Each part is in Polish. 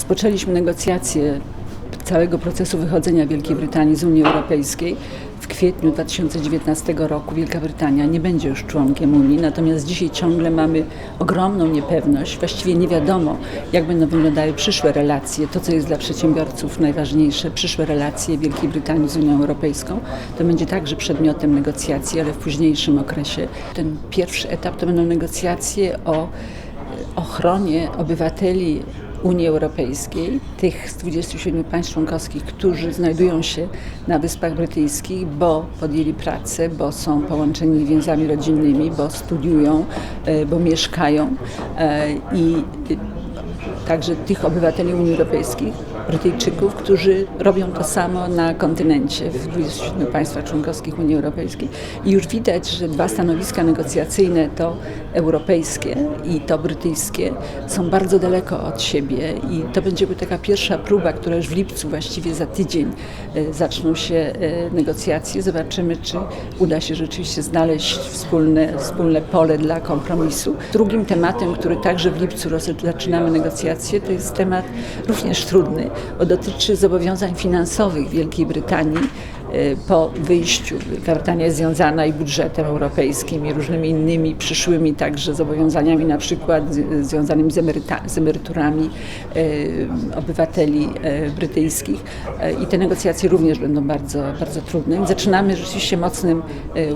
Rozpoczęliśmy negocjacje całego procesu wychodzenia Wielkiej Brytanii z Unii Europejskiej. W kwietniu 2019 roku Wielka Brytania nie będzie już członkiem Unii, natomiast dzisiaj ciągle mamy ogromną niepewność. Właściwie nie wiadomo, jak będą wyglądały przyszłe relacje, to co jest dla przedsiębiorców najważniejsze, przyszłe relacje Wielkiej Brytanii z Unią Europejską. To będzie także przedmiotem negocjacji, ale w późniejszym okresie. Ten pierwszy etap to będą negocjacje o ochronie obywateli Unii Europejskiej, tych z 27 państw członkowskich, którzy znajdują się na Wyspach Brytyjskich, bo podjęli pracę, bo są połączeni więzami rodzinnymi, bo studiują, e, bo mieszkają e, i także tych obywateli Unii Europejskiej, Brytyjczyków, którzy robią to samo na kontynencie w 27 państwach członkowskich Unii Europejskiej. I już widać, że dwa stanowiska negocjacyjne, to europejskie i to brytyjskie, są bardzo daleko od siebie i to będzie taka pierwsza próba, która już w lipcu, właściwie za tydzień e, zaczną się e, negocjacje. Zobaczymy, czy uda się rzeczywiście znaleźć wspólne, wspólne pole dla kompromisu. Drugim tematem, który także w lipcu zaczynamy negocjacje, to jest temat również trudny, dotyczy zobowiązań finansowych Wielkiej Brytanii po wyjściu. Wielka Brytania jest związana i budżetem europejskim i różnymi innymi przyszłymi także zobowiązaniami, na przykład związanymi z, z emeryturami e, obywateli e, brytyjskich i te negocjacje również będą bardzo, bardzo trudne. Zaczynamy rzeczywiście mocnym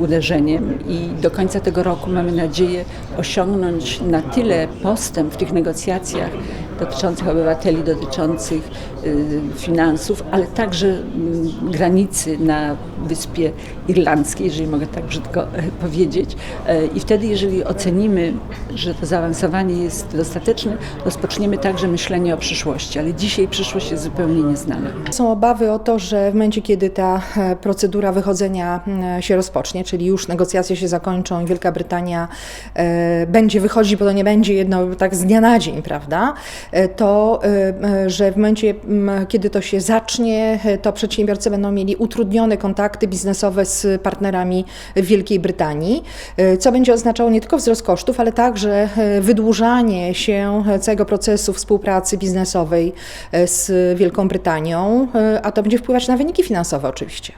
uderzeniem i do końca tego roku mamy nadzieję osiągnąć na tyle postęp w tych negocjacjach dotyczących obywateli, dotyczących y, finansów, ale także mm, granicy na Wyspie Irlandzkiej, jeżeli mogę tak brzydko e, powiedzieć. E, I wtedy, jeżeli ocenimy, że to zaawansowanie jest dostateczne, rozpoczniemy także myślenie o przyszłości, ale dzisiaj przyszłość jest zupełnie nieznana. Są obawy o to, że w momencie, kiedy ta e, procedura wychodzenia się rozpocznie, czyli już negocjacje się zakończą i Wielka Brytania będzie wychodzić, bo to nie będzie jedno tak z dnia na dzień, prawda? To, że w momencie, kiedy to się zacznie, to przedsiębiorcy będą mieli utrudnione kontakty biznesowe z partnerami w Wielkiej Brytanii, e, co będzie oznaczało nie tylko wzrost kosztów, ale także e, wydłużanie się całego procesu współpracy biznesowej e, z Wielką Brytanią, a to będzie wpływać na wyniki finansowe oczywiście.